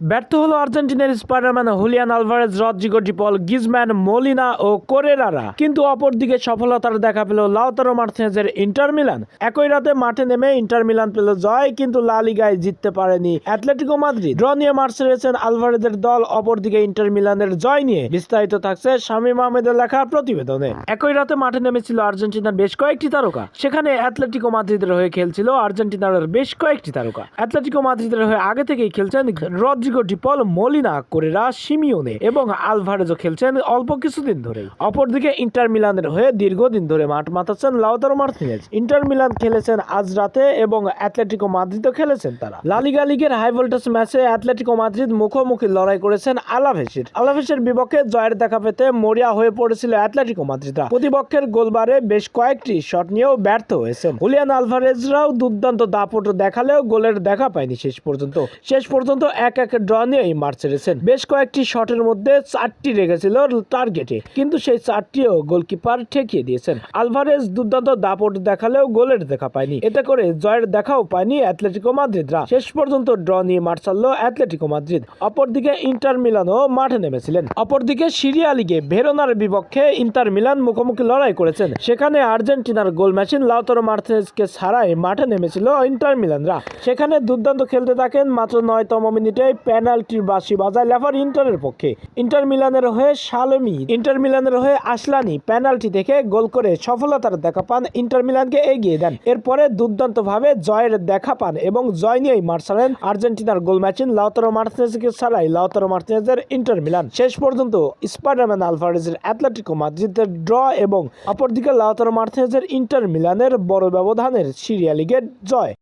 ব্যর্থ হলো আর্জেন্টিনার spiderman Julian Alvarez, Rodrigo De Paul Griezmann Molina ও কোরেরারা। কিন্তু অপরদিকে সফলতার দেখা পেল লাউতারো মার্টিনেজের ইন্টার মিলান। একই রাতে মাঠে নেমে ইন্টার মিলান পেল জয়, কিন্তু লা লিগায় জিততে পারেনি অ্যাটলেটিকো মাদ্রিদ। ড্র নিয়ে মার্চ রেছেন আলভারেজের দল, অপরদিকে ইন্টার মিলানের জয় নিয়ে বিস্তারিত থাকছে শামীম আহমেদের লেখা প্রতিবেদনে। একই রাতে মাঠে নেমেছিল আর্জেন্টিনার বেশ কয়েকটি তারকা। সেখানে অ্যাটলেটিকো মাদ্রিদের হয়ে খেলছিল আর্জেন্টিনার বেশ কয়েকটি তারকা। অ্যাটলেটিকো মাদ্রিদের হয়ে আগে থেকেই খেলছেন Rodrigo De Paul Molina, Correa, Simeone এবং আলভারেজও খেলছেন অল্প কিছুদিন ধরে অপরদিকে ইন্টার মিলানের হয়ে দীর্ঘদিন ধরে মাঠ মাতাচ্ছেন লাউতারো মার্টিনেজ ইন্টার মিলান খেলেছেন আজ রাতে এবং অ্যাটলেটিকো মাদ্রিদও খেলেছেন তারা। লালিগা লিগের হাই ভোল্টেজ ম্যাচে অ্যাটলেটিকো মাদ্রিদ মুখোমুখি লড়াই করেছেন আলাভেসের। আলাভেসের বিপক্ষে জয়ের দেখা পেতে মরিয়া হয়ে পড়েছিল অ্যাটলেটিকো মাদ্রিদরা। প্রতিপক্ষের গোলবারে বেশ কয়েকটি শট নিয়েও ব্যর্থ হয়েছেন। হুলিয়ান আলভারেজরাও দুর্দান্ত দাপট দেখালেও গোলের দেখা পায়নি শেষ পর্যন্ত। শেষ পর্যন্ত এক এক ড্র নিয়েই মাঠ ছেড়েছেন বেশ কয়েকটি শটের মধ্যে চারটি রেখেছিল টার্গেটে কিন্তু সেই চারটিও গোলকিপার ঠেকিয়ে দিয়েছেন। আলভারেজ দুর্দান্ত দাপট দেখালেও গোলের দেখা পায়নি। এতে করে জয়ের দেখাও পায়নি অ্যাথলেটিকো মাদ্রিদরা। শেষ পর্যন্ত ড্র নিয়ে মাঠ ছাড়লো অ্যাটলেটিকো মাদ্রিদ। অপরদিকে ইন্টার মিলানও মাঠে নেমেছিলেন। অপরদিকে সিরিয়া লিগে ভেরোনার বিপক্ষে ইন্টার মিলান মুখোমুখি লড়াই করেছেন। সেখানে আর্জেন্টিনার গোল মেশিন লাউতারো মার্টিনেজকে ছাড়াই মাঠে নেমেছিল ইন্টার মিলানরা। সেখানে দুর্দান্ত খেলতে থাকেন মাত্র নয়তম মিনিটে পেনাল্টির বাসি বাজায় লেফার ইন্টারের পক্ষে। ইন্টার মিলানের হয়ে সালমি ইন্টার মিলানের হয়ে আসলানি পেনাল্টি থেকে গোল করে সফলতার দেখা পান ইন্টার মিলানকে এগিয়ে দেন। এরপরে দুর্দান্তভাবে জয়ের দেখা পান এবং জয় নিয়েই মার ছাড়েন আর্জেন্টিনার গোল ম্যাচিন লাউতারো মার্টিনেজকে ছাড়াই লাউতারো মার্টিনেজের ইন্টার মিলান। শেষ পর্যন্ত স্পাইডারম্যান আলভারেজের অ্যাটলেটিকো মাদ্রিদের ড্র এবং অপরদিকে লাউতারো মার্টিনেজের ইন্টার মিলানের বড় ব্যবধানের সিরিয়া লিগের জয়।